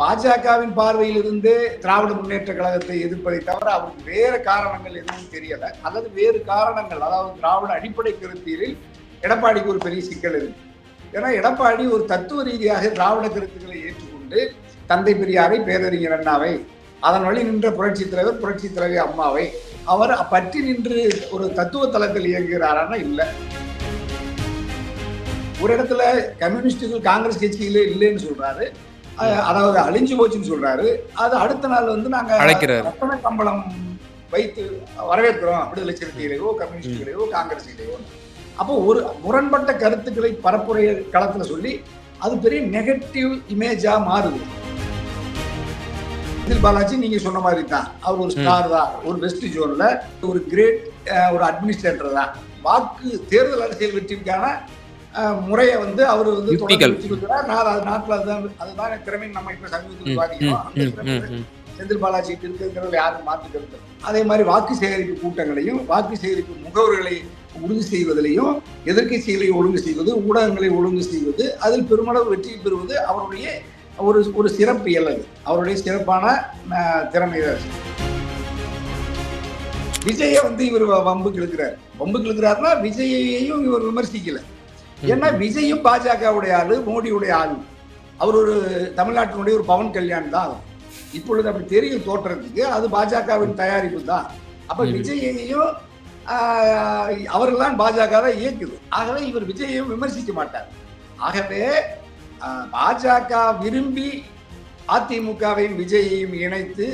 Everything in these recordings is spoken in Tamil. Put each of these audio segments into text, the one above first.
பாஜகவின் பார்வையில் இருந்து திராவிட முன்னேற்ற கழகத்தை எதிர்ப்பதை தவிர அவருக்கு வேறு காரணங்கள் எதுவும் தெரியல. அல்லது வேறு காரணங்கள் அதாவது திராவிட அடிப்படை கருத்தியலில் எடப்பாடிக்கு ஒரு பெரிய சிக்கல் இருக்கு. ஏன்னா எடப்பாடி ஒரு தத்துவ ரீதியாக திராவிட கருத்துக்களை ஏற்றுக்கொண்டு தந்தை பெரியாரை பேரறிஞர் அண்ணாவை அதன் வழி நின்ற புரட்சி தலைவர் புரட்சி தலைவி அம்மாவை அவர் பற்றி நின்று ஒரு தத்துவ தளத்தில் இயங்குகிறாரானா இல்லை. ஒரு இடத்துல கம்யூனிஸ்டுகள் காங்கிரஸ் கட்சியிலே இல்லைன்னு சொல்றாரு. அதாவது அழிஞ்சு போச்சுன்னு சொல்றாரு. அது அடுத்த நாள் வந்து நாங்க ரத்தன கம்பளம் வைத்து வரவேற்கிறோம். விடுதலை சிறுத்தைகளையோ கம்யூனிஸ்டுகளையோ காங்கிரஸிலேயோ. அப்போ ஒரு முரண்பட்ட கருத்துக்களை பரப்புரை களத்துல சொல்லி அது பெரிய நெகட்டிவ் இமேஜா மாறுது. செந்தில் பாலாஜி நீங்க சொன்ன மாதிரி தான் அவர் ஒரு ஸ்டார் தான். ஒரு வெஸ்ட் ஜோன்ல ஒரு கிரேட் ஒரு அட்மினிஸ்ட்ரேட்டர் தான். வாக்கு தேர்தல் அரசியல் வெற்றிக்கான முறையை வந்து அவர் வந்து தொடர்ந்து. நான் அது நாட்டில் அதுதான் அதுதான் திறமை நம்ம இப்ப சமீபத்தில் ம். செந்தில் பாலாஜி இருக்குங்கிறதுல யாரும் மாற்றுக்கிறது. அதே மாதிரி வாக்கு சேகரிப்பு கூட்டங்களையும் வாக்கு சேகரிப்பு முகவர்களை உறுதி செய்வதிலையும் எதிர்க்கட்சிகளை ஒழுங்கு செய்வது ஊடகங்களை ஒழுங்கு செய்வது அதில் பெருமளவு வெற்றி பெறுவது அவருடைய ஒரு ஒரு சிறப்பு இயலது அவருடைய சிறப்பான திறமை. விஜய வந்து இவர் வ- வம்புக்கு இழுக்கிறார் வம்புக்கு இழுக்கிறாருன்னா விஜயையும் இவர் விமர்சிக்கல ஏன்னா விஜயும் பாஜகவுடைய ஆளு மோடியுடைய ஆளு. அவர் ஒரு தமிழ்நாட்டினுடைய ஒரு பவன் கல்யாண் தான். இப்பொழுது அப்படி தெரியும் தோற்றத்துக்கு அது பாஜகவின் தயாரிப்பு தான். அப்ப. விஜயையும் அவர்கள் தான் பாஜக தான் இயக்குது. ஆகவே இவர் விஜயையும் விமர்சிக்க மாட்டார். ஆகவே பாஜக விரும்பி அதிமுகவையும் விஜயையும் இணைத்து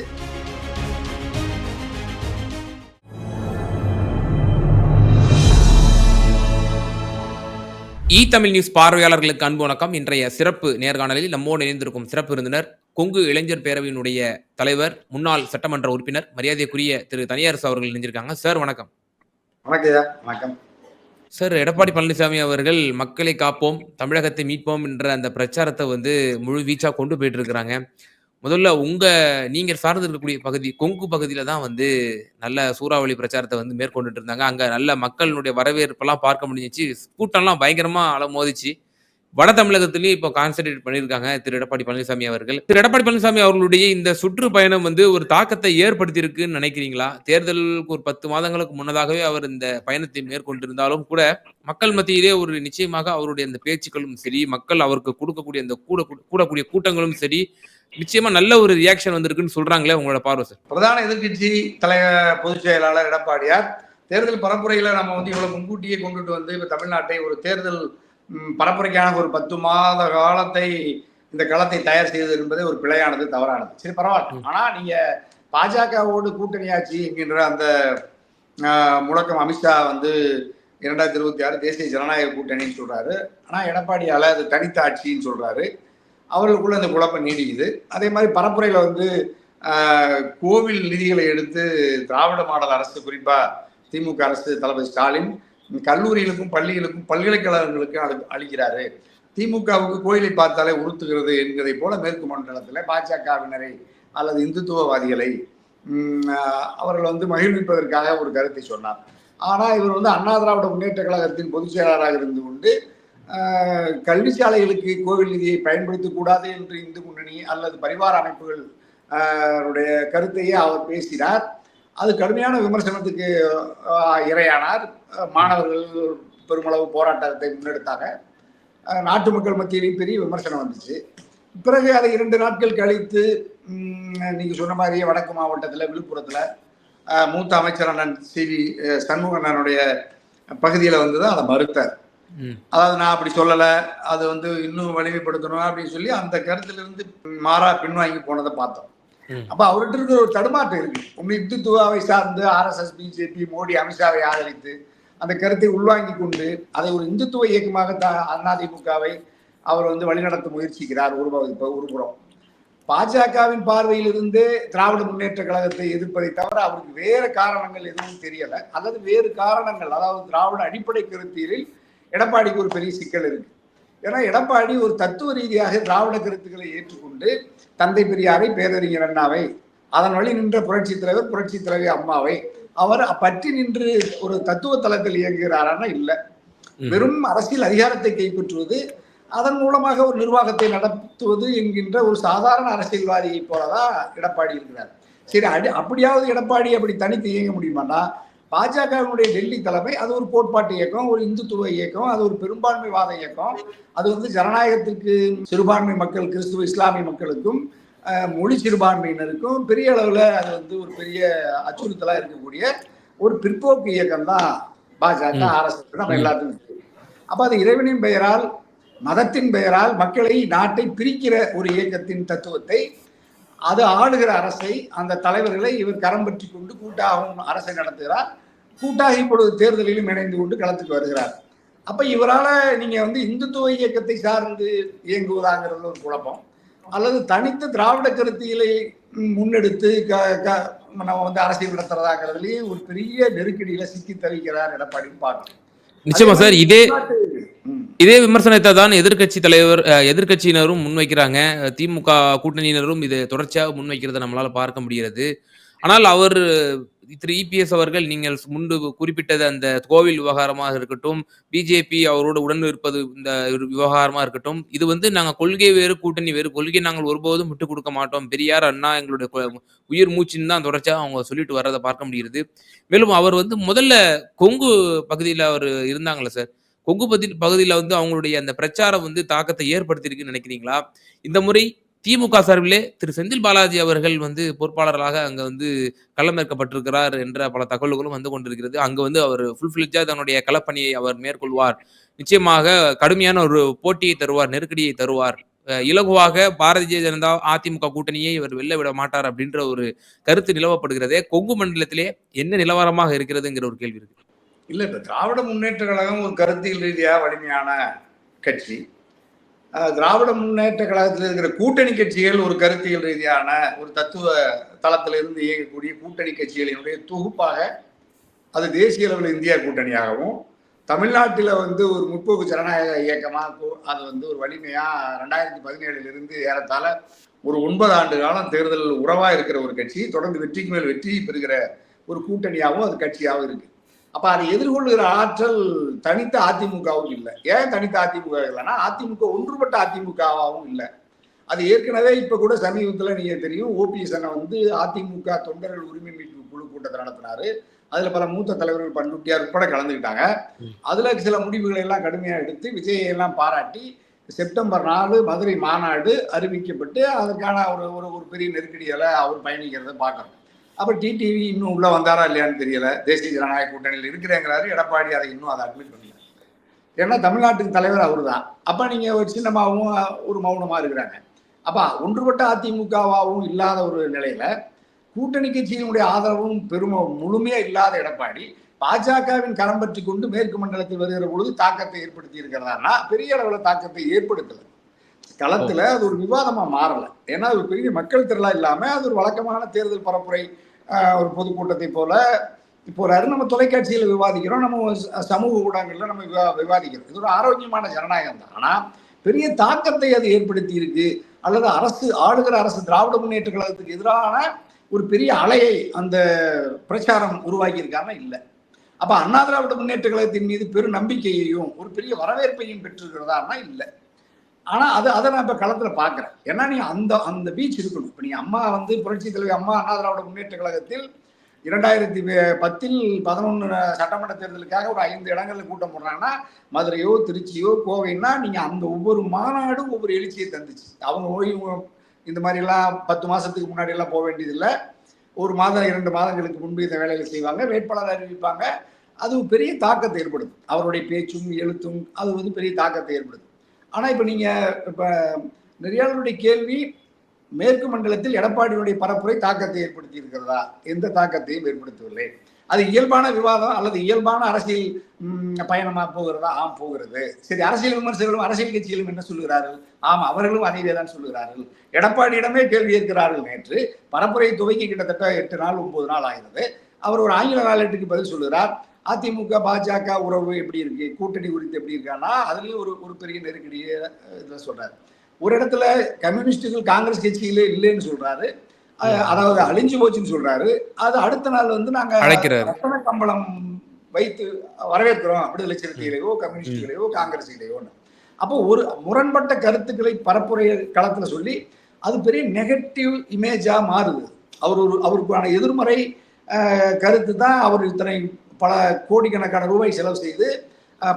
இ தமிழ் நியூஸ் பார்வையாளர்களுக்கு அன்பு வணக்கம். இன்றைய சிறப்பு நேர்காணலில் நம்மோடு இணைந்திருக்கும் சிறப்பு விருந்தினர் கொங்கு இளைஞர் பேரவையினுடைய தலைவர் முன்னாள் சட்டமன்ற உறுப்பினர் மரியாதைக்குரிய திரு தனியரசு அவர்கள் இணைஞ்சிருக்காங்க சார் வணக்கம். வணக்கம். சார் எடப்பாடி பழனிசாமி அவர்கள் மக்களை காப்போம் தமிழகத்தை மீட்போம் என்ற அந்த பிரச்சாரத்தை வந்து முழு வீச்சா கொண்டு போயிட்டு இருக்கிறாங்க. முதல்ல உங்க நீங்க சார்ந்து இருக்கக்கூடிய பகுதி கொங்கு பகுதியில தான் வந்து நல்ல சூறாவளி பிரச்சாரத்தை வந்து மேற்கொண்டுட்டு இருந்தாங்க. அங்க நல்ல மக்களுடைய வரவேற்பெல்லாம் பார்க்க முடிஞ்சிச்சு. கூட்டம்லாம் பயங்கரமா அலமோதிச்சு. வட தமிழகத்திலயும் இப்போ கான்சென்ட்ரேட் பண்ணியிருக்காங்க திரு எடப்பாடி பழனிசாமி அவர்கள். திரு எடப்பாடி பழனிசாமி அவர்களுடைய இந்த சுற்றுப்பயணம் வந்து ஒரு தாக்கத்தை ஏற்படுத்தியிருக்குன்னு நினைக்கிறீங்களா? தேர்தலுக்கு ஒரு பத்து மாதங்களுக்கு முன்னதாகவே அவர் இந்த பயணத்தை மேற்கொண்டிருந்தாலும் கூட மக்கள் மத்தியிலே ஒரு நிச்சயமாக அவருடைய அந்த பேச்சுக்களும் சரி மக்கள் அவருக்கு கொடுக்கக்கூடிய அந்த கூட கூடக்கூடிய கூட்டங்களும் சரி நிச்சயமா நல்ல ஒரு ரியாக்ஷன் வந்திருக்குன்னு சொல்றாங்களே உங்களோட பார்வை சார். பிரதான எதிர்க்கட்சி தலைவர் பொதுச் செயலாளர் எடப்பாடியார் தேர்தல் பரப்புரையில நம்ம வந்து இவ்வளவு முன்கூட்டியே கொண்டுட்டு வந்து இப்ப தமிழ்நாட்டை ஒரு தேர்தல் பரப்புரைக்கான ஒரு பத்து மாத காலத்தை இந்த களத்தை தயார் செய்தது என்பது ஒரு பிழையானது தவறானது. சரி பரவாயில்ல. ஆனா நீங்க பாஜகவோடு கூட்டணியாச்சு என்கின்ற அந்த முழக்கம் அமித்ஷா வந்து இரண்டாயிரத்தி இருபத்தி ஆறு தேசிய ஜனநாயக கூட்டணின்னு சொல்றாரு. ஆனா எடப்பாடியால அது தனித்த ஆட்சின்னு சொல்றாரு. அவர்களுக்குள்ள அந்த குழப்பம் நீடிக்குது. அதே மாதிரி பரப்புரையில வந்து கோவில் நிதிகளை எடுத்து திராவிட மாடல் அரசு குறிப்பா திமுக அரசு தளபதி ஸ்டாலின் கல்லூரிகளுக்கும் பள்ளிகளுக்கும் பல்கலைக்கழகங்களுக்கும் அளி- அளிக்கிறாரு. திமுகவுக்கு கோயிலை பார்த்தாலே உறுத்துகிறது என்கிறதை போல மேற்கு மண்டலத்தில் பாஜகவினரை அல்லது இந்துத்துவவாதிகளை அவர்கள் வந்து மகிழ்விப்பதற்காக ஒரு கருத்தை சொன்னார். ஆனால் இவர் வந்து அண்ணா திராவிட முன்னேற்ற கழகத்தின் பொதுச் செயலாளராக இருந்து கொண்டு கல்வி சாலைகளுக்கு கோவில் நிதியை பயன்படுத்தக்கூடாது என்று இந்து முன்னணி அல்லது பரிவார அமைப்புகள் கருத்தையே அவர் பேசினார். அது கடுமையான விமர்சனத்துக்கு இரையானார். மாணவர்கள் பெருமளவு போராட்டத்தை முன்னெடுத்தாங்க. நாட்டு மக்கள் மத்தியிலையும் பெரிய விமர்சனம் வந்துச்சு. பிறகு அதை இரண்டு நாட்கள் கழித்து உம், நீங்க சொன்ன மாதிரியே வடக்கு மாவட்டத்தில் விழுப்புரத்தில் மூத்த அமைச்சர் அண்ணன் சி. வி. சண்முகண்ணனுடைய பகுதியில் வந்து தான் அதை மறுத்தார். அதாவது நான் அப்படி சொல்லலை அது வந்து இன்னும் வலிமைப்படுத்தணும் அப்படின்னு சொல்லி அந்த கருத்திலிருந்து மாறா பின்வாங்கி போனதை பார்த்தோம். அப்ப அவர்கிட்ட இருக்கிற ஒரு தடுமாற்றம் இருக்கு. உண்மை இந்துத்துவாவை சார்ந்து ஆர்எஸ்எஸ் பிஜேபி மோடி அமித்ஷாவை ஆதரித்து அந்த கருத்தை உள்வாங்கி கொண்டு அதை ஒரு இந்துத்துவ இயக்கமாக அதிமுகவை அவர் வந்து வழிநடத்த முயற்சிக்கிறார் ஒரு பகுதி ஒரு புறம். பாஜகவின் பார்வையில் இருந்து திராவிட முன்னேற்ற கழகத்தை எதிர்ப்பதை தவிர அவருக்கு வேறு காரணங்கள் எதுவும் தெரியல. அல்லது வேறு காரணங்கள் அதாவது திராவிட அடிப்படை கருத்தியலில் எடப்பாடிக்கு ஒரு பெரிய சிக்கல் இருக்கு. ஏன்னா எடப்பாடி ஒரு தத்துவ ரீதியாக திராவிட கருத்துக்களை ஏற்றுக்கொண்டு தந்தை பெரியாரை பேரறிஞர் அண்ணாவை அதன் வழி நின்ற புரட்சி தலைவர் புரட்சி தலைவி அம்மாவை அவர் பற்றி நின்று ஒரு தத்துவ தளத்தில் இயங்குகிறாரானா இல்லை. வெறும் அரசியல் அதிகாரத்தை கைப்பற்றுவது அதன் மூலமாக ஒரு நிர்வாகத்தை நடத்துவது என்கின்ற ஒரு சாதாரண அரசியல்வாதியை போலதான் எடப்பாடி இருக்கிறார் சரி அடி அப்படியாவது எடப்பாடி அப்படி தனித்து இயங்க முடியுமானா பாஜகவினுடைய டெல்லி தலைமை அது ஒரு கோட்பாட்டு இயக்கம் ஒரு இந்துத்துவ இயக்கம் அது ஒரு பெரும்பான்மைவாத இயக்கம் அது வந்து ஜனநாயகத்திற்கு சிறுபான்மை மக்கள் கிறிஸ்துவ இஸ்லாமிய மக்களுக்கும் மொழி சிறுபான்மையினருக்கும் பெரிய அளவில் அது வந்து ஒரு பெரிய அச்சுறுத்தலாக இருக்கக்கூடிய ஒரு பிற்போக்கு இயக்கம் தான் பாஜக. ஆர்எஸ்எஸ் நம்ம. எல்லாத்துக்கும் அப்ப அது இறைவனின் பெயரால் மதத்தின் பெயரால் மக்களை நாட்டை பிரிக்கிற ஒரு இயக்கத்தின் தத்துவத்தை அது ஆளுகிற அரசை அந்த தலைவர்களை இவர் கரம் பற்றி கொண்டு கூட்டாகவும் அரசை நடத்துகிறார். கூட்டாக இப்பொழுது தேர்தலிலும் இணைந்து கொண்டு களத்துக்கு வருகிறார். அப்ப இவரால நீங்க வந்து இந்துத்துவ இயக்கத்தை சார்ந்து இயங்குவதாங்கிறது ஒரு குழப்பம். அல்லது தனித்து திராவிட கருத்தியலை முன்னெடுத்து க- க- நம்ம வந்து அரசியல் நடத்துறதாங்கிறதுலயும் ஒரு பெரிய நெருக்கடியில சிக்கி தவிக்கிறார் எடப்பாடின்னு பார்க்கணும். நிச்சயமா சார் இதே. இதே விமர்சனத்தை தான் எதிர்க்கட்சி தலைவர் எதிர்கட்சியினரும் எதிர்க்கட்சியினரும் முன்வைக்கிறாங்க. திமுக கூட்டணியினரும் இது தொடர்ச்சியாக முன்வைக்கிறதை நம்மளால பார்க்க முடிகிறது. ஆனால் அவர் திரு. இபிஎஸ் அவர்கள் நீங்கள் முன்பு குறிப்பிட்டது அந்த கோவில் விவகாரமாக இருக்கட்டும் பிஜேபி அவரோடு உடன் இருப்பது இந்த விவகாரமாக இருக்கட்டும் இது வந்து நாங்கள் கொள்கை வேறு கூட்டணி வேறு கொள்கை நாங்கள் ஒருபோதும் விட்டு கொடுக்க மாட்டோம். பெரியார் அண்ணா எங்களுடைய உயிர் மூச்சுன்னு தான் தொடர்ச்சியாக அவங்க சொல்லிட்டு வர்றதை பார்க்க முடிகிறது. மேலும் அவர் வந்து முதல்ல கொங்கு பகுதியில் அவர் இருந்தாங்களே சார் கொங்கு பதி பகுதியில் வந்து அவங்களுடைய அந்த பிரச்சாரம் வந்து தாக்கத்தை ஏற்படுத்தியிருக்குன்னு நினைக்கிறீங்களா? இந்த முறை திமுக சார்பிலே திரு செந்தில் பாலாஜி அவர்கள் வந்து பொறுப்பாளராக அங்கே வந்து களமேற்கப்பட்டிருக்கிறார் என்ற பல தகவல்களும் வந்து கொண்டிருக்கிறது. அங்கே வந்து அவர் ஃபுல்ஃபிலிஜா தன்னுடைய களப்பணியை அவர் மேற்கொள்வார். நிச்சயமாக கடுமையான ஒரு போட்டியை தருவார் நெருக்கடியை தருவார். அஹ் இலகுவாக பாரதிய ஜனதா அதிமுக கூட்டணியை இவர் வெளில விட மாட்டார் அப்படின்ற ஒரு கருத்து நிலவப்படுகிறதே. கொங்கு மண்டலத்திலே என்ன நிலவரமாக இருக்கிறதுங்கிற ஒரு கேள்வி இருக்கு. இல்ல இப்ப திராவிட முன்னேற்ற கழகம் ஒரு கருத்தியல் ரீதியா வலிமையான கட்சி. திராவிட முன்னேற்ற கழகத்தில் இருக்கிற கூட்டணி கட்சிகள் ஒரு கருத்தியல் ரீதியான ஒரு தத்துவ தளத்தில் இருந்து இயங்கக்கூடிய கூட்டணி கட்சிகளினுடைய தொகுப்பாக அது தேசிய அளவில் இந்தியா கூட்டணியாகவும் தமிழ்நாட்டில் வந்து ஒரு முற்போக்கு ஜனநாயக இயக்கமாக அது வந்து ஒரு வலிமையா ரெண்டாயிரத்தி பதினேழுல இருந்து ஏறத்தாழ ஒரு ஒன்பது ஆண்டு காலம் தேர்தல் உறவா இருக்கிற ஒரு கட்சி தொடர்ந்து வெற்றிக்கு மேல் வெற்றி பெறுகிற ஒரு கூட்டணியாகவும் அது கட்சியாகவும் இருக்கு. அப்ப அதை எதிர்கொள்ளுகிற ஆற்றல் தனித்த அதிமுகவும் இல்லை. ஏன் தனித்த அதிமுக இல்லைன்னா அதிமுக ஒன்றுபட்ட அதிமுகவாகவும் இல்லை. அது ஏற்கனவே இப்ப கூட சமீபத்துல நீங்க தெரியும் ஓபிஎஸ் அண்ணன் வந்து அதிமுக தொண்டர்கள் உரிமை மீட்பு குழு கூட்டத்தை நடத்தினாரு. அதுல பல மூத்த தலைவர்கள் பண்ருட்டியார் உட்பட கலந்துக்கிட்டாங்க. அதுல சில முடிவுகளை எல்லாம் கடுமையா எடுத்து விஜயை எல்லாம் பாராட்டி செப்டம்பர் நாலு மதுரை மாநாடு அறிவிக்கப்பட்டு அதற்கான ஒரு ஒரு பெரிய நெருக்கடியால அவர் பயணிக்கிறத பார்க்கறோம். அப்ப டிடிவி இன்னும் உள்ள வந்தாரா இல்லையான்னு தெரியல. தேசிய ஜனநாயக கூட்டணியில் இருக்கிறேங்கிறாரு. எடப்பாடி அதை இன்னும் அதை அட்மிட் பண்ணல. ஏன்னா தமிழ்நாட்டுக்கு தலைவர் அவர் தான் அப்ப நீங்க ஒரு சின்னமாகவும் ஒரு மௌனமா இருக்கிறாங்க. அப்பா ஒன்றுபட்ட அதிமுகவாகவும் இல்லாத ஒரு நிலையில கூட்டணி கட்சியினுடைய ஆதரவும் பெரும முழுமையா இல்லாத எடப்பாடி பாஜகவின் கரம் பற்றி கொண்டு மேற்கு மண்டலத்தில் வருகிற பொழுது தாக்கத்தை ஏற்படுத்தி இருக்கிறதானா பெரிய அளவில் தாக்கத்தை ஏற்படுத்தலை. களத்துல அது ஒரு விவாதமா மாறல. ஏன்னா அது ஒரு பெரிய மக்கள் திரளா இல்லாம அது ஒரு வழக்கமான தேர்தல் பரப்புரை ஒரு பொதுக்கூட்டத்தை போல இப்போ ஒரு நம்ம தொலைக்காட்சியில விவாதிக்கிறோம். நம்ம சமூக ஊடகங்கள்ல நம்ம விவா விவாதிக்கிறோம். இது ஒரு ஆரோக்கியமான ஜனநாயகம் தான். ஆனா பெரிய தாக்கத்தை அது ஏற்படுத்தி இருக்கு அல்லது அரசு ஆளுகிற அரசு திராவிட முன்னேற்ற கழகத்துக்கு எதிரான ஒரு பெரிய அலையை அந்த பிரச்சாரம் உருவாக்கி இருக்காம இல்லை. அப்ப அண்ணா திராவிட முன்னேற்ற கழகத்தின் மீது பெரும் நம்பிக்கையையும் ஒரு பெரிய வரவேற்பையும் பெற்றிருக்கிறதான்னா இல்லை. ஆனா அது அதை நான் இப்ப களத்துல பாக்குறேன். ஏன்னா நீ அந்த அந்த பீச் இருக்கணும். இப்ப நீ அம்மா வந்து புரட்சி தலைவி அம்மா அண்ணா திராவிட முன்னேற்ற கழகத்தில் இரண்டாயிரத்தி பத்தில் பதினொன்று சட்டமன்ற தேர்தலுக்காக ஒரு ஐந்து இடங்களில் கூட்டம் போடுறாங்கன்னா மதுரையோ திருச்சியோ கோவைன்னா நீங்கள் அந்த ஒவ்வொரு மாநாடும் ஒவ்வொரு எழுச்சியை தந்துச்சு. அவங்க ஓய்வு இந்த மாதிரிலாம் பத்து மாதத்துக்கு முன்னாடி எல்லாம் போக வேண்டியதில்லை. ஒரு மாதம் இரண்டு மாதங்களுக்கு முன்பு இந்த வேலைகளை செய்வாங்க வேட்பாளர் அறிவிப்பாங்க. அது பெரிய தாக்கத்தை ஏற்படுத்தும். அவருடைய பேச்சும் எழுத்தும் அது வந்து பெரிய தாக்கத்தை ஏற்படுத்தும். ஆனால் இப்போ நீங்கள் இப்போ நெறியாளருடைய கேள்வி மேற்கு மண்டலத்தில் எடப்பாடியுடைய பரப்புரை தாக்கத்தை ஏற்படுத்தி இருக்கிறதா? எந்த தாக்கத்தையும் ஏற்படுத்தவில்லை. அது இயல்பான விவாதம் அல்லது இயல்பான அரசியல் பயணமாக போகிறதா? ஆம் போகிறது. சரி அரசியல் விமர்சகர்களும் அரசியல் கட்சிகளும் என்ன சொல்லுகிறார்கள்? ஆம் அவர்களும் அதையே தான் சொல்லுகிறார்கள். எடப்பாடியிடமே கேள்வி ஏற்கிறார்கள் நேற்று. பரப்புரை துவக்கி கிட்டத்தட்ட எட்டு நாள் ஒன்பது நாள் ஆகிறது. அவர் ஒரு ஆங்கில நாளேட்டுக்கு பதில் சொல்லுகிறார். அதிமுக பாஜக உறவு எப்படி இருக்கு? கூட்டணி குறித்து எப்படி இருக்கான்னா அதுலயும் ஒரு ஒரு பெரிய நெருக்கடியை இதுல சொல்றாரு. ஒரு இடத்துல கம்யூனிஸ்டுகள் காங்கிரஸ் கட்சியிலே இல்லைன்னு சொல்றாரு. அதாவது அழிஞ்சு போச்சுன்னு சொல்றாரு. அது அடுத்த நாள் வந்து நாங்க ரத்தன கம்பளம் வைத்து வரவேற்கிறோம். விடுதலை சிறுத்தைகளையோ கம்யூனிஸ்டுகளையோ காங்கிரஸ்களையோன்னு அப்போ ஒரு முரண்பட்ட கருத்துக்களை பரப்புரைய களத்துல சொல்லி அது பெரிய நெகட்டிவ் இமேஜா மாறுது. அவர் ஒரு அவருக்கான எதிர்மறை கருத்து தான் அவர் இத்தனை பல கோடிக்கணக்கான ரூபாய் செலவு செய்து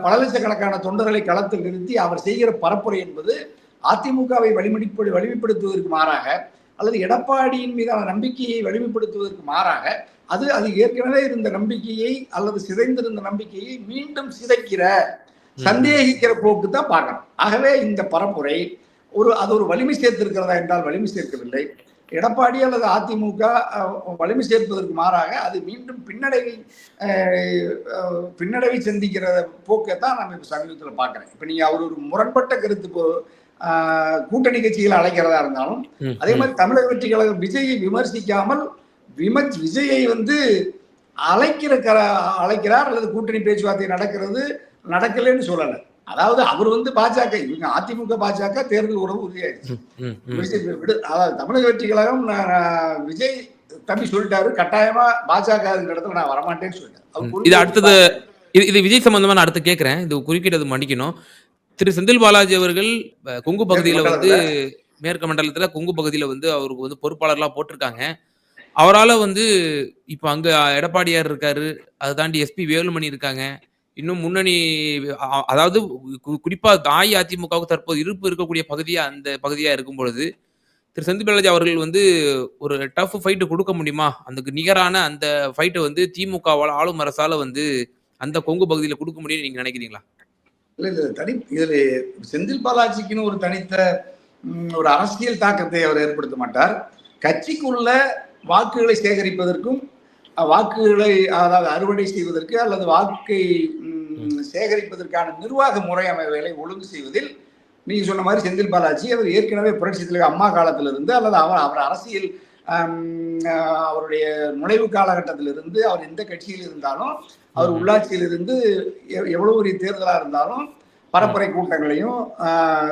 பல லட்சக்கணக்கான தொண்டர்களை களத்தில் நிறுத்தி அவர் செய்கிற பரப்புரை என்பது அதிமுகவை வலிமைப்படு வலிமைப்படுத்துவதற்கு மாறாக அல்லது எடப்பாடியின் மீதான நம்பிக்கையை வலிமைப்படுத்துவதற்கு மாறாக அது அது ஏற்கனவே இருந்த நம்பிக்கையை அல்லது சிதைந்திருந்த நம்பிக்கையை மீண்டும் சிதைக்கிற சந்தேகிக்கிற போக்கு தான் பார்க்கணும். ஆகவே இந்த பரப்புரை ஒரு அது ஒரு வலிமை சேர்த்திருக்கிறதா என்றால் வலிமை சேர்க்கவில்லை. எடப்பாடி அல்லது அதிமுக வலிமை சேர்ப்பதற்கு மாறாக அது மீண்டும் பின்னடைவை பின்னடைவை சந்திக்கிற போக்கை தான் நம்ம இப்போ சமீபத்தில் பார்க்குறேன் இப்போ நீங்கள் அவர் ஒரு முரண்பட்ட கருத்து இப்போ கூட்டணி கட்சிகளை அழைக்கிறதா இருந்தாலும் அதே. மாதிரி தமிழக வெற்றி கழகம் விஜயை விமர்சிக்காமல் விமர்ச் விஜயை வந்து அழைக்கிற க அழைக்கிறார் அல்லது கூட்டணி பேச்சுவார்த்தை நடக்கிறது நடக்கலைன்னு சொல்லலை அதாவது அவர் வந்து பாஜக இவங்க அதிமுக பாஜக தேர்தல் உறவு விடு- அதாவது தமிழக வெற்றி கழகம் விஜய் தம்பி சொல்லிட்டாரு கட்டாயமா பாஜக இடத்துல நான் வரமாட்டேன்னு சொல்லிட்டாரு. அவர் இது அடுத்தது இது இது விஜய் சம்பந்தமா நான் அடுத்து கேட்கிறேன் இது குறுக்கிட்டது மன்னிக்கணும். திரு செந்தில் பாலாஜி அவர்கள் கொங்கு பகுதியில வந்து மேற்கு மண்டலத்துல கொங்கு பகுதியில வந்து அவருக்கு வந்து பொறுப்பாளர்லாம் போட்டிருக்காங்க. அவரால வந்து இப்ப அங்க எடப்பாடியார் இருக்காரு. அதை தாண்டி எஸ்பி வேலுமணி இருக்காங்க. இன்னும் முன்னணி அதாவது கு- குறிப்பா தாய் அதிமுகவுக்கு தற்போது இருப்பு இருக்கக்கூடிய பகுதியா அந்த பகுதியா இருக்கும் பொழுது திரு. செந்தில் பாலாஜி அவர்கள் வந்து ஒரு டஃப் ஃபைட்டு கொடுக்க முடியுமா? அதுக்கு நிகரான அந்த ஃபைட்டை வந்து திமுகவால் ஆளும் அரசால வந்து அந்த கொங்கு பகுதியில் கொடுக்க முடியும்னு நீங்க நினைக்கிறீங்களா? இல்லை இதுல தனி இதில் செந்தில் பாலாஜிக்குன்னு ஒரு தனித்த ஒரு அரசியல் தாக்கத்தை அவர் ஏற்படுத்த மாட்டார். கட்சிக்குள்ள வாக்குகளை சேகரிப்பதற்கும் வாக்குகளை அதாவது அறுவடை செய்வதற்கு அல்லது வாக்கை சேகரிப்பதற்கான நிர்வாக முறை அமைவுகளை ஒழுங்கு செய்வதில் நீங்க சொன்ன மாதிரி செந்தில் பாலாஜி அவர் ஏற்கனவே புரட்சி தலைவர் அம்மா காலத்திலிருந்து அல்லது அவர் அவர் அரசியல் அவருடைய நுழைவு காலகட்டத்திலிருந்து அவர் எந்த கட்சியில் இருந்தாலும் அவர். உள்ளாட்சியில் இருந்து எவ்- எவ்வளவு பெரிய தேர்தலா இருந்தாலும் பரப்புரை கூட்டங்களையும்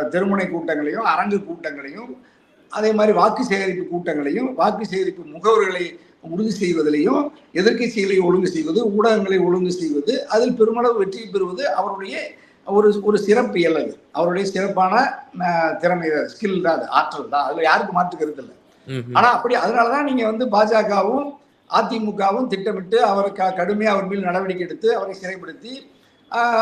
தெருமுனை கூட்டங்களையும் அரங்கு கூட்டங்களையும் அதே மாதிரி வாக்கு சேகரிப்பு கூட்டங்களையும் வாக்கு சேகரிப்பு முகவர்களை உறுதி செய்வதிலையும் எதிர்க்கட்சிகளை ஒழுங்கு செய்வது ஊடகங்களை ஒழுங்கு செய்வது அதில் பெருமளவு வெற்றி பெறுவது அவருடைய ஒரு ஒரு சிறப்பு இயல் அவருடைய சிறப்பான திறமை ஸ்கில் தான் அது ஆற்றல் தான். அதுல யாருக்கு மாற்று கருத்து இல்லை. ம், ம். ஆனா அப்படி அதனாலதான் நீங்க வந்து பாஜகவும் அதிமுகவும் திட்டமிட்டு அவரை க- கடுமையா அவர் மேல் நடவடிக்கை எடுத்து அவரை சிறைப்படுத்தி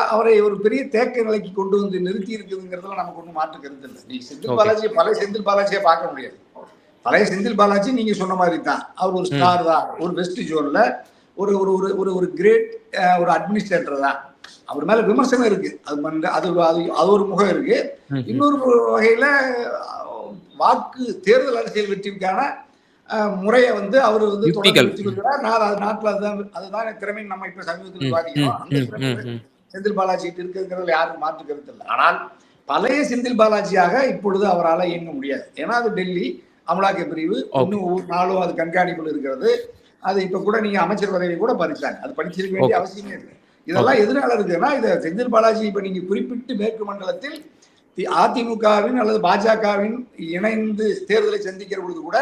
அவரை ஒரு பெரிய தேக்க நிலைக்கு கொண்டு வந்து நிறுத்தி இருக்குதுங்கிறதுல நமக்கு ஒன்றும் மாற்று கருத்து இல்லை. நீங்க செந்தில் Okay. பாலாஜி பழைய செந்தில் பாலாஜியை பார்க்க முடியாது. பழைய செந்தில் பாலாஜி நீங்க சொன்ன மாதிரி தான் அவர் ஒரு ஸ்டார் தான். ஒரு வெஸ்ட் ஜோன்ல ஒரு ஒரு ஒரு ஒரு ஒரு கிரேட் ஒரு அட்மினிஸ்ட்ரேட்டர் தான். அவர் மேல விமர்சனம் இருக்கு. அது அது அது ஒரு முகம் இருக்கு. இன்னொரு வகையில வாக்கு தேர்தல் அரசியல் வெற்றிக்கான முறையை வந்து அவர் வந்து தொடர்ந்து. நான் அது நாட்டில் அதுதான் அதுதான் திறமை நம்ம இப்ப சமீபத்தில் பாதிக்கிறோம். செந்தில் பாலாஜி இருக்குங்கிறதுல யாரும் மாற்று கருத்து இல்லை. ஆனால் பழைய செந்தில் பாலாஜியாக இப்பொழுது அவரால் இயங்க முடியாது. ஏன்னா அது டெல்லி அமலாக்க பிரிவு இன்னும் நாளும் அது கண்காணிப்பில் இருக்கிறது. அது இப்ப கூட நீங்க அமைச்சர் பதவி கூட பறிச்சாங்க அது படிச்சிருக்க வேண்டிய. அவசியமே இல்லை. இதெல்லாம் எதனால இருக்குன்னா இதை செந்தில் பாலாஜி இப்ப நீங்க குறிப்பிட்டு மேற்கு மண்டலத்தில் தி- அதிமுகவின் அல்லது பாஜகவின் இணைந்து தேர்தலை சந்திக்கிற பொழுது கூட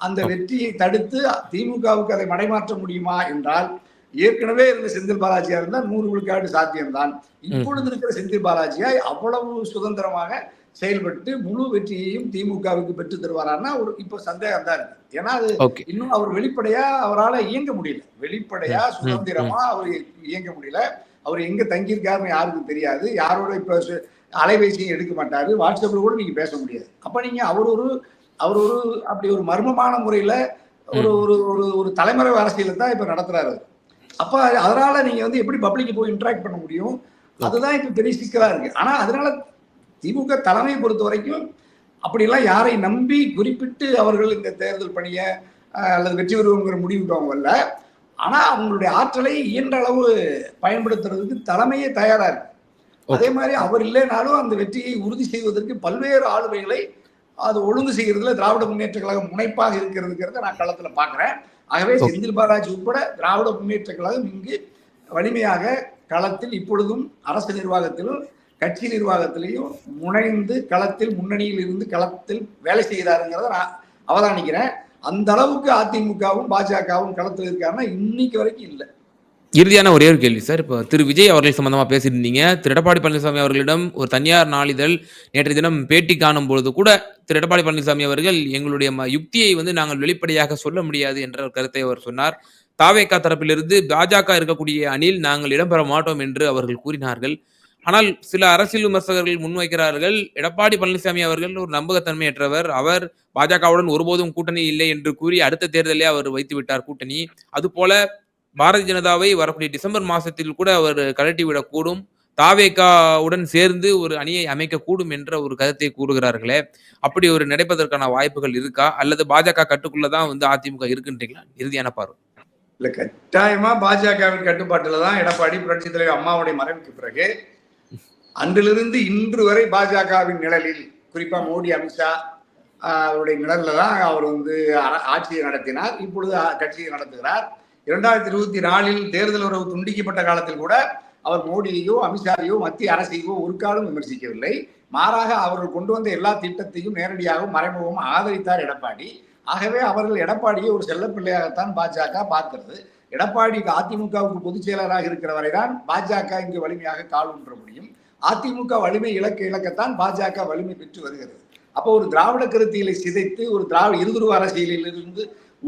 அந்த வெற்றியை தடுத்து திமுகவுக்கு அதை மடைமாற்ற முடியுமா என்றால் ஏற்கனவே இருந்த செந்தில் பாலாஜியா இருந்தால் நூறு விழுக்காடு சாத்தியம்தான். இப்பொழுது இருக்கிற செந்தில் பாலாஜியாய் அவ்வளவு சுதந்திரமாக செயல்பட்டு முழு வெற்றியையும் திமுகவுக்கு பெற்று தருவாரான்னா ஒரு இப்ப சந்தேகம் தான் இருக்கு. ஏன்னா அது இன்னும் அவர் வெளிப்படையா அவரால இயங்க முடியல. வெளிப்படையா சுதந்திரமா அவர் இயங்க முடியல. அவர் எங்க தங்கியிருக்காருன்னு யாருக்கும் தெரியாது. யாரோட இப்ப அலைபேசியும் எடுக்க மாட்டாரு. வாட்ஸ்அப்ல கூட நீங்க பேச முடியாது. அப்ப நீங்க அவர் ஒரு அவர் ஒரு அப்படி ஒரு மர்மமான முறையில ஒரு ஒரு ஒரு ஒரு தலைமறை அரசியலை தான் இப்ப நடத்துறாரு. அப்ப அதனால நீங்க வந்து எப்படி பப்ளிக் போய் இன்டராக்ட் பண்ண முடியும்? அதுதான் இப்ப பெரிய சிக்கலா இருக்கு. ஆனா அதனால திமுக தலைமையை பொறுத்த வரைக்கும் அப்படியெல்லாம் யாரை நம்பி குறிப்பிட்டு அவர்கள் இந்த தேர்தல் பணியை அல்லது வெற்றி பெறுவோங்கிற முடிவுக்கு அவங்க வரல ஆனா அவங்களுடைய ஆற்றலை இயன்ற அளவு பயன்படுத்துறதுக்கு தலைமையே தயாரா இருக்கு. அதே மாதிரி அவர் இல்லைனாலும் அந்த வெற்றியை உறுதி செய்வதற்கு பல்வேறு ஆளுமைகளை அது ஒழுங்கு செய்யறதுல திராவிட முன்னேற்ற கழகம் முனைப்பாக இருக்கிறதுங்கிறத நான் களத்துல பாக்குறேன். ஆகவே. செந்தில் பாலாஜி உட்பட திராவிட முன்னேற்ற கழகம் இங்கு வலிமையாக களத்தில் இப்பொழுதும் அரசு நிர்வாகத்திலும் கட்சி நிர்வாகத்திலையும் முனைந்து களத்தில் முன்னணியில் இருந்து களத்தில் வேலை செய்கிறாருங்கிறத நான் அவதானிக்கிறேன் அந்த அளவுக்கு அதிமுகவும் பாஜகவும் களத்தில் இருக்காருன்னா இன்னைக்கு வரைக்கும் இல்லை இறுதியான ஒரே ஒரு கேள்வி சார். இப்போ திரு விஜய் அவர்கள் சம்பந்தமாக பேசியிருந்தீங்க. திரு எடப்பாடி பழனிசாமி அவர்களிடம் ஒரு தனியார் நாளிதழ் நேற்றைய தினம் பேட்டி காணும் பொழுது கூட, திரு எடப்பாடி பழனிசாமி அவர்கள் எங்களுடைய ம யுக்தியை வந்து நாங்கள் வெளிப்படையாக சொல்ல முடியாது என்ற ஒரு கருத்தை அவர் சொன்னார். தாவேகா தரப்பிலிருந்து பாஜக இருக்கக்கூடிய அணியில் நாங்கள் இடம்பெற மாட்டோம் என்று அவர்கள் கூறினார்கள். ஆனால் சில அரசியல் விமர்சகர்கள் முன்வைக்கிறார்கள், எடப்பாடி பழனிசாமி அவர்கள் ஒரு நம்பகத்தன்மையற்றவர். அவர் பாஜகவுடன் ஒருபோதும் கூட்டணி இல்லை என்று கூறி அடுத்த தேர்தலே அவர் வைத்து விட்டார் கூட்டணி. அதுபோல பாரதிய ஜனதாவை வரக்கூடிய டிசம்பர் மாசத்தில் கூட அவர் கழட்டிவிடக்கூடும். தாவேகாவுடன் சேர்ந்து ஒரு அணியை அமைக்கக்கூடும் என்ற ஒரு கருத்தை கூறுகிறார்களே, அப்படி ஒரு நடப்பதற்கான வாய்ப்புகள் இருக்கா? அல்லது பாஜக கட்டுக்குள்ளதான் வந்து அதிமுக இருக்குன்றீங்களா? இறுதியான பார்வை. இல்ல கட்டாயமா பாஜகவின் கட்டுப்பாட்டுல தான் எடப்பாடி புரட்சி தலைவர் அம்மாவுடைய மறைவுக்கு பிறகு அன்றிலிருந்து இன்று வரை பாஜகவின் நிழலில் குறிப்பா மோடி அமித்ஷா அவருடைய நிழலில் தான் அவர் வந்து ஆட்சியை நடத்தினார். இப்பொழுது கட்சியை நடத்துகிறார். இரண்டாயிரத்தி இருபத்தி நாலில் தேர்தல் உறவு துண்டிக்கப்பட்ட காலத்தில் கூட அவர் மோடியையோ அமித்ஷாவையோ மத்திய அரசையோ ஒரு காலம் விமர்சிக்கவில்லை. மாறாக அவர்கள் கொண்டு வந்த எல்லா திட்டத்தையும் நேரடியாகவும் மறைமுகமும் ஆதரித்தார் எடப்பாடி. ஆகவே அவர்கள் எடப்பாடியை ஒரு செல்லப்பிள்ளையாகத்தான் பாஜக பார்க்கிறது. எடப்பாடி அதிமுகவுக்கு பொதுச் செயலராக இருக்கிற வரைதான் பாஜக இங்கு வலிமையாக கால் ஊன்ற முடியும். அதிமுக வலிமை இலக்க இலக்கத்தான் பாஜக வலிமை பெற்று வருகிறது. அப்போ ஒரு திராவிட கருத்தியலை சிதைத்து ஒரு திராவிட இருதுருவ அரசியலிலிருந்து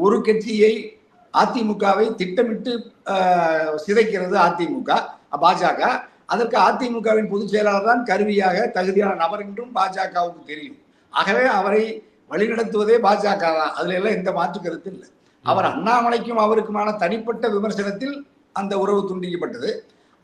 ஒரு கட்சியை அதிமுகவை திட்டமிட்டு சிதைக்கிறது அதிமுக பாஜக. அதற்கு அதிமுகவின் பொதுச் செயலாளர் தான் கருவியாக தகுதியான நபர் என்றும் பாஜகவுக்கு தெரியும். ஆகவே அவரை வழிநடத்துவதே பாஜக தான். அதுல எல்லாம் எந்த மாற்று கருத்து இல்லை. அவர் அண்ணாமலைக்கும் அவருக்குமான தனிப்பட்ட விமர்சனத்தில் அந்த உறவு துண்டிக்கப்பட்டது.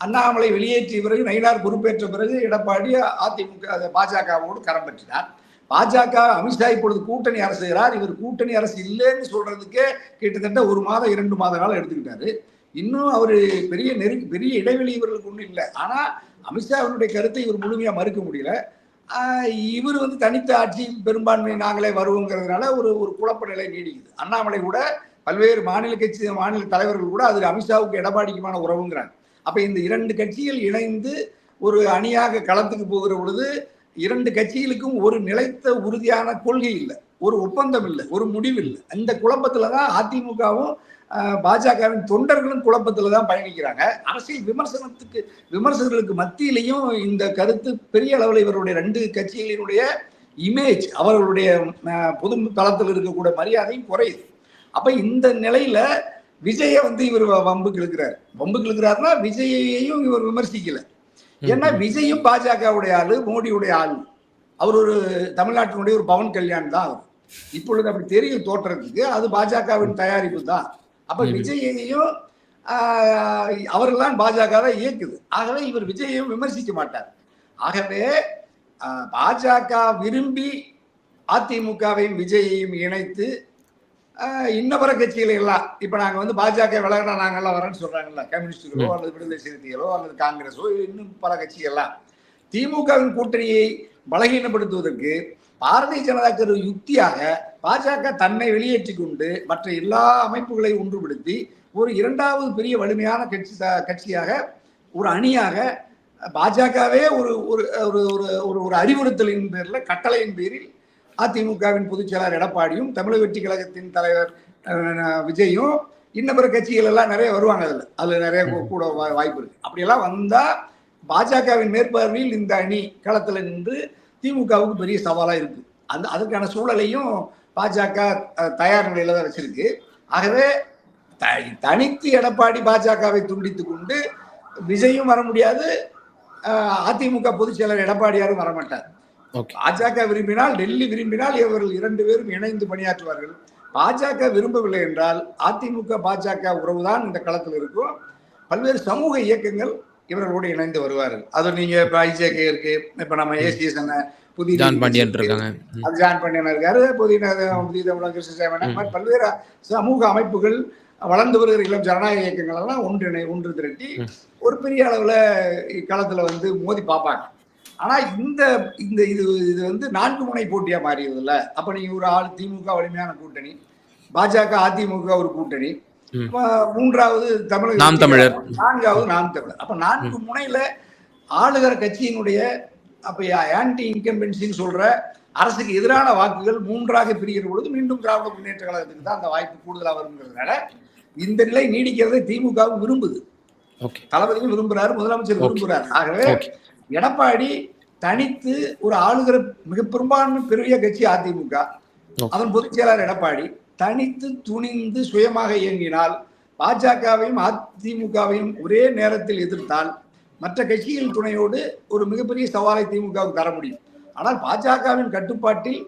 அண்ணாமலை வெளியேற்றிய பிறகு நயினார் பொறுப்பேற்ற பிறகு எடப்பாடி அதிமுக பாஜகவோடு கரம் பற்றினார். பாஜக அமித்ஷா இப்பொழுது கூட்டணி அரசுகிறார் இவர் கூட்டணி அரசு இல்லைன்னு சொல்றதுக்கே கிட்டத்தட்ட ஒரு மாதம் இரண்டு மாத காலம் எடுத்துக்கிட்டாரு. இன்னும் அவர் பெரிய நெரு பெரிய இடைவெளி இவர்களுக்கு ஒன்றும் இல்லை. ஆனால் அமித்ஷா அவருடைய கருத்தை இவர் முழுமையாக மறுக்க முடியல. இவர் வந்து தனித்த ஆட்சி பெரும்பான்மை நாங்களே வருவோங்கிறதுனால ஒரு ஒரு குழப்ப நிலை நீடிக்குது. அண்ணாமலை கூட பல்வேறு மாநில கட்சி மாநில தலைவர்கள் கூட அது அமித்ஷாவுக்கு எடப்பாடிக்குமான உறவுங்கிறாங்க. அப்போ இந்த இரண்டு கட்சிகள் இணைந்து ஒரு அணியாக களத்துக்கு போகிற பொழுது இரண்டு கட்சிகளுக்கும் ஒரு நிலைத்த உறுதியான கொள்கை இல்லை ஒரு ஒப்பந்தம் இல்லை ஒரு முடிவு இல்லை. அந்த குழப்பத்தில் தான் அதிமுகவும் பாஜகவின் தொண்டர்களும் குழப்பத்தில் தான் பயணிக்கிறாங்க. அரசியல் விமர்சனத்துக்கு விமர்சகர்களுக்கு மத்தியிலையும் இந்த கருத்து பெரிய அளவில் இவருடைய ரெண்டு கட்சிகளினுடைய இமேஜ் அவர்களுடைய பொது தளத்தில் இருக்கக்கூடிய மரியாதையும் குறையுது. அப்போ இந்த நிலையில விஜய வந்து இவர் வம்புக்கு இழுக்கிறார் வம்புக்கு இழுக்கிறாருன்னா விஜயையும் இவர் விமர்சிக்கல. ஏன்னா விஜயும் பாஜகவுடைய ஆளு மோடியுடைய ஆளு. அவர் ஒரு தமிழ்நாட்டினுடைய ஒரு பவன் கல்யாண் தான் அவர். இப்பொழுது அப்படி தெரியும் தோற்றத்துக்கு அது பாஜகவின் தயாரிப்பு தான். அப்ப. விஜயையும் அவர்கள் தான் பாஜக தான் இயக்குது. ஆகவே இவர் விஜயையும் விமர்சிக்க மாட்டார். ஆகவே பாஜக விரும்பி அதிமுகவையும் விஜயையும் இணைத்து இன்னவர கட்சிகளை எல்லாம் இப்ப நாங்க வந்து பாஜக விலகினா நாங்கெல்லாம் வரேன்னு சொல்றாங்கல்ல கம்யூனிஸ்டுகளோ. அல்லது விடுதலை சிறுத்தைகளோ அல்லது காங்கிரஸோ இன்னும் பல கட்சிகள்லாம் திமுகவின் கூட்டணியை பலகீனப்படுத்துவதற்கு பாரதிய ஜனதா கரு யுக்தியாக பாஜக தன்னை வெளியேற்றி கொண்டு மற்ற எல்லா அமைப்புகளை ஒன்றுபடுத்தி ஒரு இரண்டாவது பெரிய வலிமையான கட்சி கட்சியாக ஒரு அணியாக பாஜகவே ஒரு ஒரு ஒரு ஒரு ஒரு ஒரு அறிவுறுத்தலின் பேரில் கட்டளையின் பேரில் அதிமுகவின் பொதுச் செயலாளர் எடப்பாடியும் தமிழக வெற்றி கழகத்தின் தலைவர் விஜயும் இன்னும் பிற கட்சிகள் எல்லாம் நிறைய வருவாங்க அதுல. அதுல நிறைய கூட வாய்ப்பு இருக்கு. அப்படியெல்லாம் வந்தா பாஜகவின் மேற்பார்வையில் இந்த அணி களத்துல நின்று திமுகவுக்கு பெரிய சவாலா இருக்கு. அந்த அதற்கான சூழலையும் பாஜக தயார் நிலையில தான் வச்சிருக்கு. ஆகவே த- தனித்து எடப்பாடி பாஜகவை துண்டித்து கொண்டு விஜயும் வர முடியாது. அதிமுக பொதுச் செயலர் எடப்பாடியாரும் வரமாட்டார். பாஜக விரும்பினால் டெல்லி விரும்பினால் இவர்கள் இரண்டு பேரும் இணைந்து பணியாற்றுவார்கள். பாஜக விரும்பவில்லை என்றால் அதிமுக பாஜக உறவுதான் இந்த களத்தில் இருக்கும். பல்வேறு சமூக இயக்கங்கள் இவர்களோடு இணைந்து வருவார்கள். அது நீங்க இப்ப ஐஜேகே இருக்கு இப்ப நம்ம ஏசிஎஸ் புதிய ஜான் பாண்டியன் இருக்காங்க. ம். அது ஜான் பாண்டியன் இருக்காரு புதிய புதிய தமிழக பல்வேறு சமூக அமைப்புகள் வளர்ந்து வருகிற இளம் ஜனநாயக இயக்கங்கள் எல்லாம் ஒன்றிணை ஒன்று திரட்டி. ஒரு பெரிய அளவுல களத்துல வந்து மோதி பார்ப்பாங்க. ஆனா இந்த இந்த இது இது வந்து நான்கு முனை போட்டியா மாறியது இல்ல அப்ப நீங்க ஒரு ஆள் திமுக வலிமையான கூட்டணி பாஜக அதிமுக ஒரு கூட்டணி. மூன்றாவது தமிழக நாம் தமிழர். நான்காவது நாம் தமிழர். அப்ப நான்கு முனையில ஆளுகிற கட்சியினுடைய அப்ப ஆன்டி இன்கம்பென்சின்னு சொல்ற அரசுக்கு எதிரான வாக்குகள் மூன்றாக பிரிகிற பொழுது மீண்டும் திராவிட முன்னேற்ற கழகத்துக்கு தான் அந்த வாய்ப்பு கூடுதலா வருங்கிறதுனால இந்த நிலை நீடிக்கிறதை திமுக விரும்புது. தளபதியும் விரும்புறாரு முதலமைச்சர். விரும்புறாரு. ஆகவே எடப்பாடி தனித்து ஒரு ஆளுகிற மிக பெரும்பான்மை பெரிய கட்சி அதிமுக. அதன் பொதுச் செயலாளர் எடப்பாடி தனித்து துணிந்து சுயமாக இயங்கினால் பாஜகவையும் அதிமுகவையும் ஒரே நேரத்தில் எதிர்த்தால் மற்ற கட்சிகள் துணையோடு ஒரு மிகப்பெரிய சவாலை திமுகவுக்கு தர முடியும். ஆனால் பாஜகவின் கட்டுப்பாட்டில்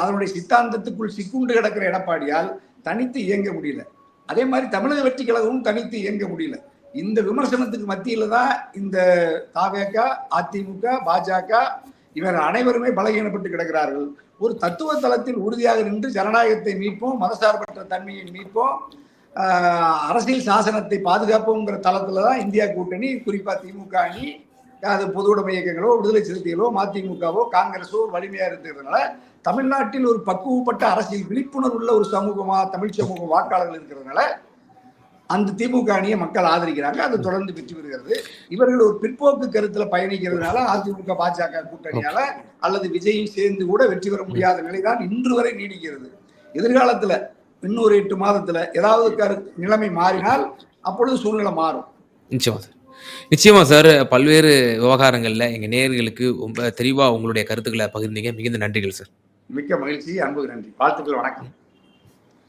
அதனுடைய சித்தாந்தத்துக்குள் சிக்குண்டு கிடக்கிற எடப்பாடியால் தனித்து இயங்க முடியல. அதே மாதிரி தமிழக வெற்றி கழகமும் தனித்து இயங்க முடியல. இந்த விமர்சனத்துக்கு மத்தியில தான் இந்த தாவேக அதிமுக பாஜக இவர் அனைவருமே பலகீனப்பட்டு கிடக்கிறார்கள். ஒரு தத்துவ தளத்தில் உறுதியாக நின்று ஜனநாயகத்தை மீட்போம் மதசார்பற்ற தன்மையை மீட்போம் அரசியல் சாசனத்தை பாதுகாப்போங்கிற தளத்துல தான் இந்தியா கூட்டணி குறிப்பா திமுக அணி அது பொது இயக்கங்களோ விடுதலை சிறுத்தைகளோ மதிமுகவோ காங்கிரஸோ வலிமையா இருக்கிறதுனால தமிழ்நாட்டில் ஒரு பக்குவப்பட்ட அரசியல் விழிப்புணர்வு உள்ள ஒரு சமூகமா தமிழ் சமூக வாக்காளர்கள் இருக்கிறதுனால அந்த திமுக அணியை மக்கள் ஆதரிக்கிறாங்க. அது தொடர்ந்து வெற்றி பெறுகிறது. இவர்கள் ஒரு பிற்போக்கு கருத்துல பயணிக்கிறதுனால அதிமுக பாஜக கூட்டணியால அல்லது விஜயும் சேர்ந்து கூட வெற்றி பெற முடியாத நிலைதான் இன்று வரை நீடிக்கிறது. எதிர்காலத்துல இன்னொரு எட்டு மாதத்துல ஏதாவது கரு நிலைமை மாறினால் அப்பொழுது சூழ்நிலை மாறும். நிச்சயமா சார். நிச்சயமா சார் பல்வேறு விவகாரங்கள்ல எங்க நேயர்களுக்கு ரொம்ப தெளிவா உங்களுடைய கருத்துக்களை பகிர்ந்தீங்க. மிகுந்த நன்றிகள் சார். மிக்க மகிழ்ச்சி. அன்பு நன்றி. வாழ்த்துக்கள். வணக்கம்.